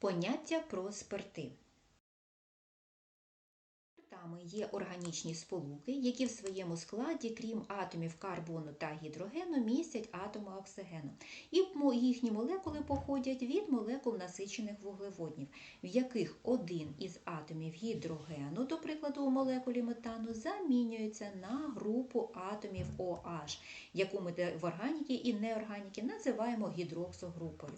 Поняття про спирти. Спиртами є органічні сполуки, які в своєму складі, крім атомів карбону та гідрогену, містять атоми оксигену. І їхні молекули походять від молекул насичених вуглеводнів, в яких один із атомів гідрогену, до прикладу, у молекулі метану, замінюється на групу атомів OH, яку ми в органіки і неорганіки називаємо гідроксогрупою.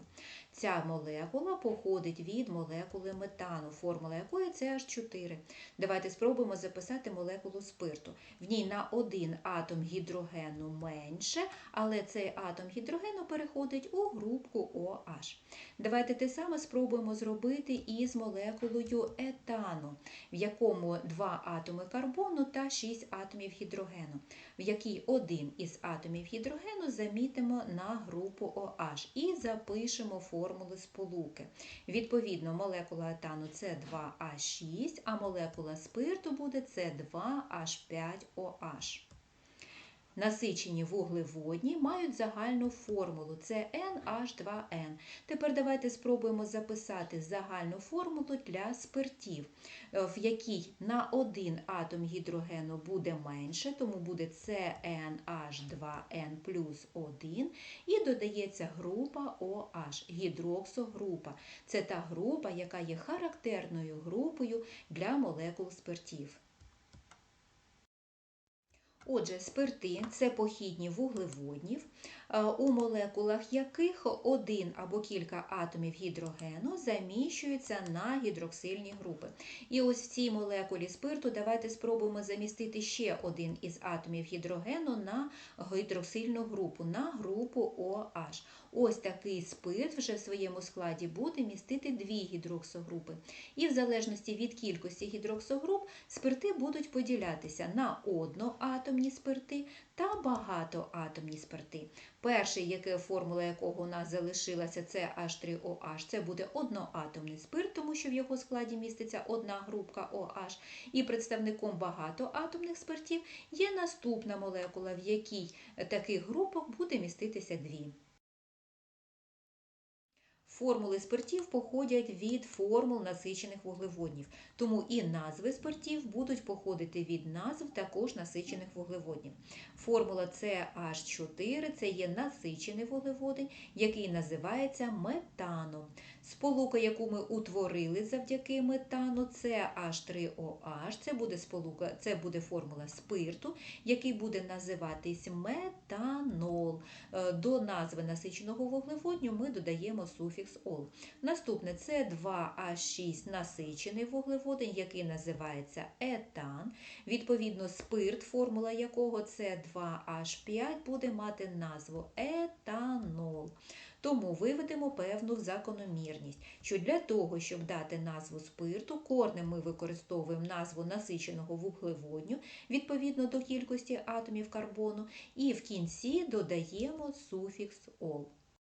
Ця молекула походить від молекули метану, формула якої це H4. Давайте спробуємо записати молекулу спирту. В ній на один атом гідрогену менше, але цей атом гідрогену переходить у групку OH. Давайте те саме спробуємо зробити із молекулою етану, в якому два атоми карбону та 6 атомів гідрогену, в якій один із атомів гідрогену замітимо на групу OH і запишемо формули сполуки. Відповідно, молекула етану це 2H6, а молекула спирту буде С2H5OH. Насичені вуглеводні мають загальну формулу це NH2N. Тепер давайте спробуємо записати загальну формулу для спиртів, е, в якій на один атом гідрогену буде менше, тому буде CnH2n плюс 1 і додається група OH, гідроксогрупа. Це та група, яка є характерною групою для молекул спиртів. Отже, спирти це похідні вуглеводнів, е, у молекулах яких один або кілька атомів гідрогену заміщуються на гідроксильні групи. І ось в цій молекулі спирту давайте спробуємо замістити ще один із атомів гідрогену на гідроксильну групу, на групу OH. Ось такий спирт вже в своєму складі буде містити дві гідроксогрупи. І в залежності від кількості гідроксогруп спирти будуть поділятися на одноатомні спирти та багатоатомні спирти. Перший, яке формула якого у нас залишилася, це H3OH, це буде одноатомний спирт, тому що в його складі міститься одна групка OH. І представником багатоатомних спиртів є наступна молекула, в якій таких групок буде міститися дві. Формули спиртів походять від формул насичених вуглеводнів, тому і назви спиртів будуть походити від назв також насичених вуглеводнів. Формула CH4 це є насичений вуглеводень, який називається метаном. Сполука, яку ми утворили завдяки метану, це H3OH, це буде сполука, це буде формула спирту, який буде називатись метанол. Е, До назви насиченого вуглеводню ми додаємо суфікс ол. Наступне це 2А6 насичений вуглеводень, який називається етан. Відповідно, спирт, формула якого це 2H5, буде мати назву етанол. Тому виведемо певну закономірність, що для того, щоб дати назву спирту, корнем ми використовуємо назву насиченого вуглеводню відповідно до кількості атомів карбону, і в кінці додаємо суфікс ол.